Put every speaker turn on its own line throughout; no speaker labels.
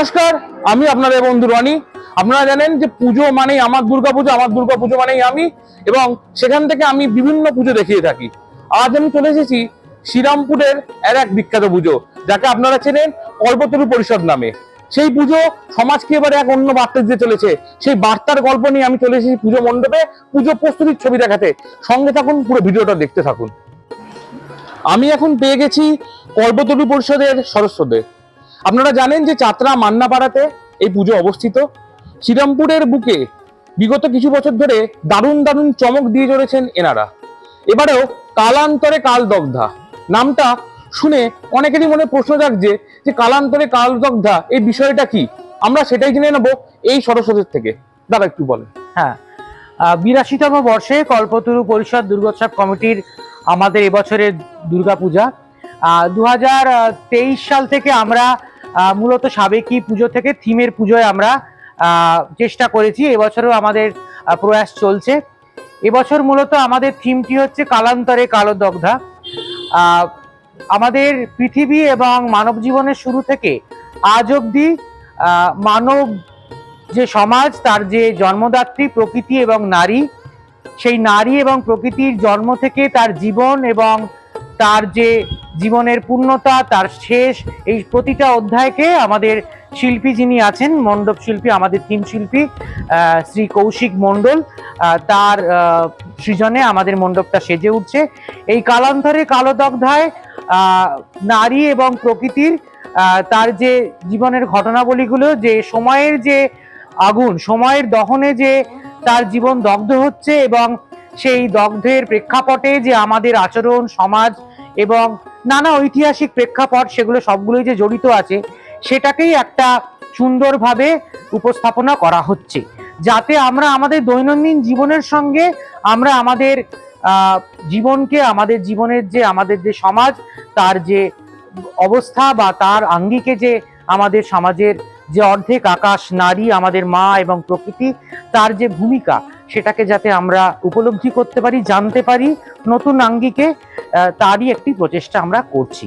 নমস্কার, আমি আপনাদের বন্ধু রনি। আপনারা জানেন যে পুজো মানেই আমার দুর্গা পুজো, আমার দুর্গা পুজো মানেই আমি, এবং সেখান থেকে আমি বিভিন্ন পুজো দেখিয়ে থাকি। আজ আমি চলে এসেছি শ্রীরামপুরের এর এক বিখ্যাত পুজো, যাকে আপনারা চেনেন কল্পতরু পরিষদ নামে। সেই পুজো সমাজকে এবারে এক অন্য বার্তা দিতে চলেছে। সেই বার্তার গল্প নিয়ে আমি চলে এসেছি পুজো মণ্ডপে। পুজো প্রস্তুতির ছবি দেখাতে। সঙ্গে থাকুন, পুরো ভিডিওটা দেখতে থাকুন। আমি এখন পেয়ে গেছি কল্পতরু পরিষদের সদস্যদের। আপনারা জানেন যে চাতরা মান্নাপাড়াতে এই পুজো অবস্থিত। শ্রীরামপুরের বুকে বিগত কিছু বছর ধরে দারুণ দারুণ চমক দিয়ে চলেছেন এনারা। এবারেও কালান্তরে কাল দগ্ধা নামটা শুনে অনেকেরই মনে প্রশ্ন জাগছে যে কালান্তরে কাল দগ্ধা এই বিষয়টা কি? আমরা সেটাই জেনে নেব এই সরস্বতীর থেকে। দাদা, একটু বলেন।
হ্যাঁ বিরাশিতম বর্ষে কল্পতরু পরিষদ দুর্গোৎসব কমিটির আমাদের এবছরের দুর্গাপূজা। দু হাজার তেইশ সাল থেকে আমরা মূলত সাবেকি পুজো থেকে থিমের পুজোয় আমরা চেষ্টা করেছি। এবছরও আমাদের প্রয়াস চলছে। এবছর মূলত আমাদের থিমটি হচ্ছে কালান্তরে কালো দগ্ধা। আমাদের পৃথিবী এবং মানব জীবনের শুরু থেকে আজ অবধি মানব যে সমাজ, তার যে জন্মদাত্রী প্রকৃতি এবং নারী, সেই নারী এবং প্রকৃতির জন্ম থেকে তার জীবন এবং তার যে জীবনের পূর্ণতা, তার শেষ, এই প্রতিটা অধ্যায়কে আমাদের শিল্পী যিনি আছেন, মণ্ডপ শিল্পী, আমাদের তিন শিল্পী শ্রী কৌশিক মণ্ডল তার সৃজনে আমাদের মণ্ডপটা সেজে উঠছে। এই কালান্তরে কালোদগ্ধায় নারী এবং প্রকৃতির তার যে জীবনের ঘটনাবলীগুলো, যে সময়ের যে আগুন, সময়ের দহনে যে তার জীবন দগ্ধ হচ্ছে এবং সেই দগ্ধের প্রেক্ষাপটে যে আমাদের আচরণ, সমাজ এবং নানা ঐতিহাসিক প্রেক্ষাপট, সেগুলো সবগুলোই যে জড়িত আছে, সেটাকেই একটা সুন্দরভাবে উপস্থাপনা করা হচ্ছে। যাতে আমরা আমাদের দৈনন্দিন জীবনের সঙ্গে আমরা আমাদের জীবনকে, আমাদের জীবনের যে, আমাদের যে সমাজ, তার যে অবস্থা বা তার আঙ্গিকে যে আমাদের সমাজের যে অর্ধেক আকাশ, নারী, আমাদের মা এবং প্রকৃতি, তার যে ভূমিকা, সেটাকে যাতে আমরা উপলব্ধি করতে পারি, জানতে পারি, নতুন আঙ্গিকে তারই একটি প্রচেষ্টা আমরা করছি।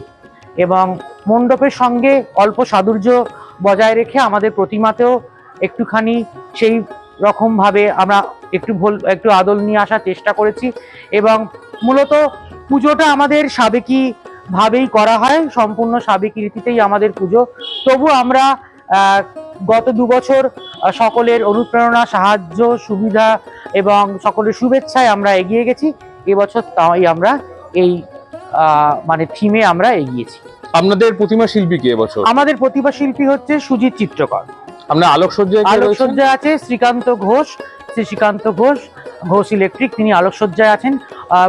এবং মণ্ডপের সঙ্গে অল্প সাদুর্য বজায় রেখে আমাদের প্রতিমাতেও একটুখানি সেই রকমভাবে আমরা একটু ভোল, একটু আদল নিয়ে আসার চেষ্টা করেছি এবং মূলত পুজোটা আমাদের সাবেকি ভাবেই করা হয়, সম্পূর্ণ সাবেকি রীতিতেই আমাদের পুজো। তবু আমরা গত দু বছর সকলের অনুপ্রেরণা, সাহায্য, সুবিধা এবং সকলের শুভেচ্ছায় আমরা এগিয়ে গেছি। এবছর তাই আমরা এই মানে থিমে আমরা এগিয়েছি।
আপনাদের প্রতিমা শিল্পী কি এবছর?
আমাদের প্রতিভা শিল্পী হচ্ছে সুজিত চিত্রকর।
কে রয়েছেন?
আলোকসজ্জায় আছে শ্রীকান্ত ঘোষ শ্রী শ্রীকান্ত ঘোষ ঘোষ ইলেকট্রিক তিনি আলোকসজ্জায় আছেন।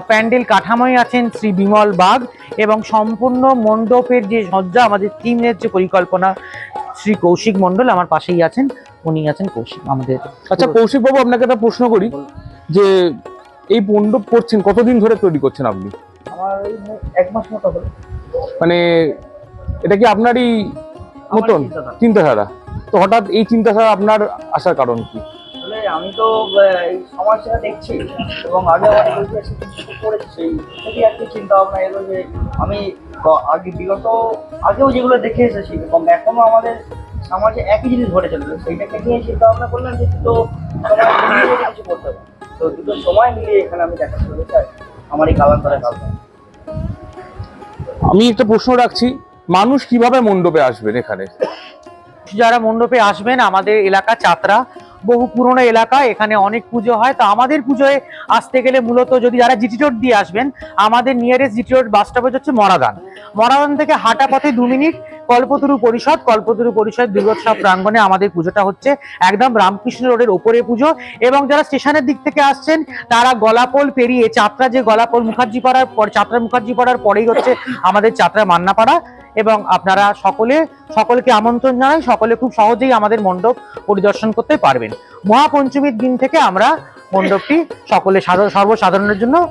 প্যান্ডেল কাঠামোয় আছেন শ্রী বিমল বাগ এবং সম্পূর্ণ মণ্ডপের যে সজ্জা আমাদের থিমের যে পরিকল্পনা শ্রী কৌশিক মণ্ডল আমার পাশেই আছেন উনি আছেন কৌশিক আমাদের
আচ্ছা কৌশিক বাবু আপনাকে একটা প্রশ্ন করি যে এই মণ্ডপ করছেন কতদিন ধরে তৈরি করছেন আপনি?
আমার এক মাস মতো হলো।
মানে এটা কি আপনারই মতন? চিন্তাধারা। তো হঠাৎ এই চিন্তাধারা আপনার আসার কারণ কি?
আমি তো এই সমস্যাটা দেখছি এবং আগে আমার করেছি সেই একটি চিন্তা ভাবনা এলো যে আমি আগে বিগত আগেও যেগুলো দেখে এসেছি এবং এখনও আমাদের সমাজে একই জিনিস ঘটে চলছে। সেইটাকে নিয়ে চিন্তা ভাবনা করলাম যে দুটো সময় মিলিয়ে কিছু করতে হবে। তো দুটো সময় মিলিয়ে এখানে আমি দেখা করতে চাই আমার এই কালান্তরে কালটা
আমি একটা প্রশ্ন রাখছি, মানুষ কীভাবে মণ্ডপে আসবেন এখানে?
যারা মণ্ডপে আসবেন, আমাদের এলাকা চাতরা, বহু পুরনো এলাকা, এখানে অনেক পুজো হয়। তো আমাদের পুজোয় আসতে গেলে মূলত যদি যারা জিটি রোড দিয়ে আসবেন, আমাদের nearest GT road bus stoppage হচ্ছে মরাদান মরাদান থেকে হাঁটা পথে দু মিনিট কল্পতরু পরিষদ কল্পতরু পরিষদ দুর্গোৎসব প্রাঙ্গণে আমাদের পুজোটা হচ্ছে একদম রামকৃষ্ণ রোডের ওপরে পুজো এবং যারা স্টেশনের দিক থেকে আসছেন, তারা গলাপোল পেরিয়ে চাত্রা যে গলাপোল মুখার্জি পাড়ার পর, চাত্রা মুখার্জি পাড়ার পরেই হচ্ছে আমাদের চাত্রা মান্নাপাড়া এবং আপনারা সকলে, সকলকে আমন্ত্রণ জানাই, সকলে খুব সহজেই আমাদের মণ্ডপ পরিদর্শন করতে পারবেন। মহাপঞ্চমীর দিন থেকে আমরা মণ্ডপটি সকলে সাধা- সর্বসাধারণের জন্য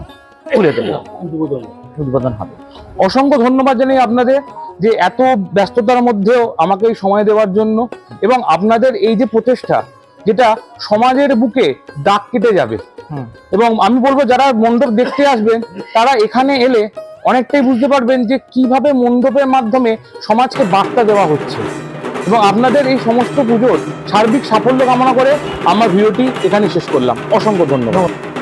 খুলে দেবো। উদ্বোধন হবে।
অসংখ্য ধন্যবাদ জানাই আপনাদের যে এত ব্যস্ততার মধ্যেও আমাকে এই সময় দেওয়ার জন্য এবং আপনাদের এই যে প্রচেষ্টা যেটা সমাজের বুকে দাগ কেটে যাবে। এবং আমি বলব যারা মণ্ডপ দেখতে আসবেন তারা এখানে এলে অনেকটাই বুঝতে পারবেন যে কীভাবে মণ্ডপের মাধ্যমে সমাজকে বার্তা দেওয়া হচ্ছে। এবং আপনাদের এই সমস্ত পুজোর সার্বিক সাফল্য কামনা করে আমার ভিডিওটি এখানে শেষ করলাম। অসংখ্য ধন্যবাদ।